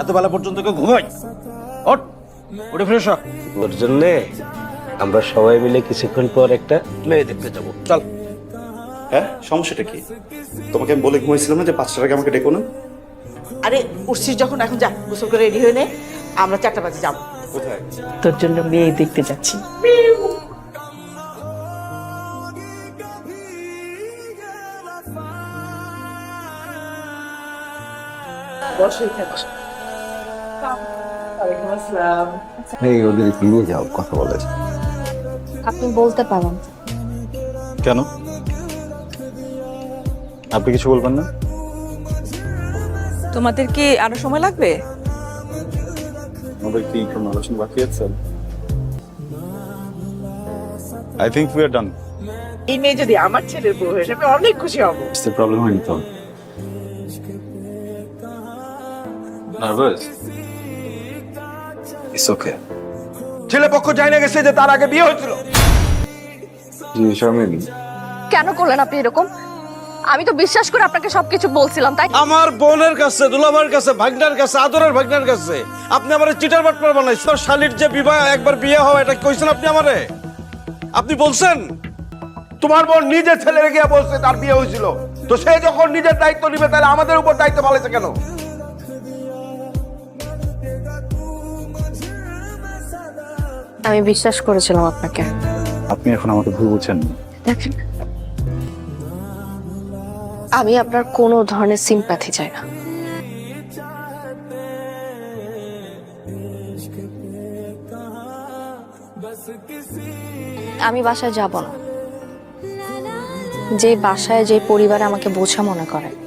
এত বেলা পর্যন্ত কেউ ঘুমাই ওঠ ফ্রেশ হ। ওর জন্যে আমরা সবাই মিলে কিছুক্ষণ পর একটা মেয়ে দেখতে যাব। চল। হ্যাঁ সমস্যাটা কি? তোমাকে আমি বলে ঘুমাইছিলাম না যে পাঁচটার আগে আমাকে ডেকো না? আরে উঠছিস যখন এখন যা গোসল করে রেডি হয়ে নে। আমরা চারটা বাজে যাব। কোথায়? তোর জন্য মেয়ে দেখতে যাচ্ছি। এই ওদের নিয়ে যাও কথা বলে। আপনি বলতে পারেন। কেন? আপনি কিছু বলবেন না? তোমাদের কি আরও সময় লাগবে? আমাদের কি কোনো আলোচনা বাকি আছে? I think we are done এই মেয়ে যদি আমার ছেলের বউ হয়ে যাবে অনেক খুশি হব। প্রবলেম হয়নি তো? নার্ভাস ইটস ওকে ছেলে পক্ষ জানা গেছে যে তার আগে বিয়ে হয়েছিল। জি শারমিন। কেন করলেন আপনি এরকম? আমি তো বিশ্বাস করে আপনাকে সবকিছু বলছিলাম তাই আমার বোনের কাছে দুলাভাইয়ের কাছে ভাগনার কাছে আদরের ভাগনার কাছে আপনি আমার চিটার বাটপার বানাইছেন। আর শালির যে বিবাহ একবার বিয়ে হওয়া এটা কইছেন আপনি আমারে? আপনি বলছেন? তোমার বোন নিজে ছেলে গিয়ে বলছে তার বিয়ে হয়েছিল। তো সে যখন নিজের দায়িত্ব নিবে তাহলে আমাদের উপর দায়িত্ব পালাইছে কেন? আমি বিশ্বাস করেছিলাম আপনাকে। আপনি এখন আমাকে ভুল বুঝছেন। দেখেন আমি আপনার কোনো ধরনের সিম্প্যাথি চাই না। আমি বাসায় যাব না। যে বাসায় যে পরিবার আমাকে বোঝা মনে করে।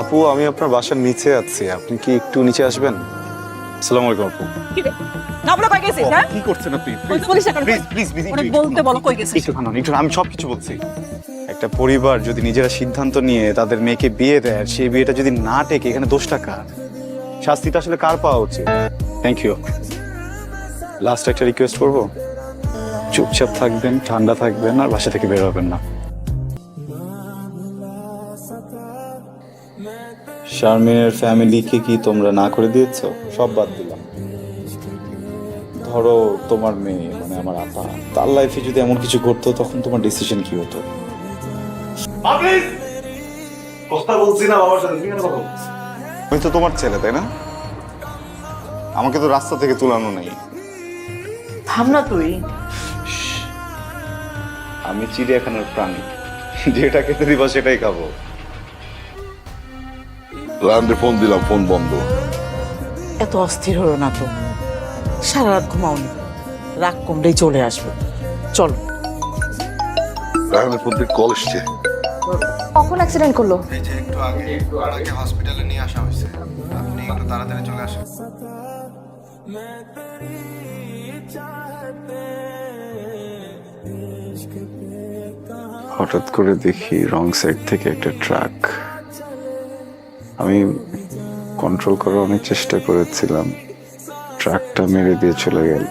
আপু আমি আপনার বাসার নিচে আছি। আপনি কি একটু নিচে আসবেন? আসসালামু আলাইকুম আপু। না বলে কই গেছিস হ্যাঁ? কি করছেন আপনি? বলতে বলিস না কেন? প্লিজ প্লিজ প্লিজ বলতে বলো কই গেছিস একটু খানো একটু আমি সব কিছু বলছি। একটা পরিবার যদি নিজেরা সিদ্ধান্ত নিয়ে তাদের মেয়েকে বিয়ে দেয় সেই বিয়েটা যদি না টেকে এখানে দোষটা কার? শাস্তিটা আসলে কার পাওয়া উচিত? থ্যাংক ইউ লাস্ট একটা রিকোয়েস্ট করব? চুপচাপ থাকবেন ঠান্ডা থাকবেন আর বাসা থেকে বের হবেন না। শারমিনের ফ্যামিলিকে কি তোমরা না করে দিয়েছ? সব বাদ দিলাম। ধরো তোমার মেয়ে মানে আমার আপা তার লাইফে যদি এমন কিছু ঘটতো তখন তোমার ডিসিশন কি হতো? কথা বলছি না বাবার সাথে তুমি কথা বলছো? আমি তো তোমার ছেলে তাই না? আমাকে তো রাস্তা থেকে তুলানো নেই। থাম না তুই। আমি চিড়িয়াখানার প্রাণী। যেটা খেতে দিবা সেটাই খাব। রান্ডে ফোন দিলাম ফোন বন্ধ। এত অস্থির হলো না তো। সারা রাত ঘুমাওনি। রাগ কমলেই চলে আসবে। চলো। রান্ডে ফোন থেকে কল এসছে। কখন অ্যাক্সিডেন্ট করল? এই যে একটু আগে একটু আগে হসপিটালে নিয়ে আসা হয়েছে। আপনি একটু তাড়াতাড়ি চলে আসেন। হঠাৎ করে দেখি রং সাইড থেকে একটা ট্রাক আমি কন্ট্রোল করার অনেক চেষ্টা করেছিলাম। ট্রাকটা মেরে দিয়ে চলে গেল।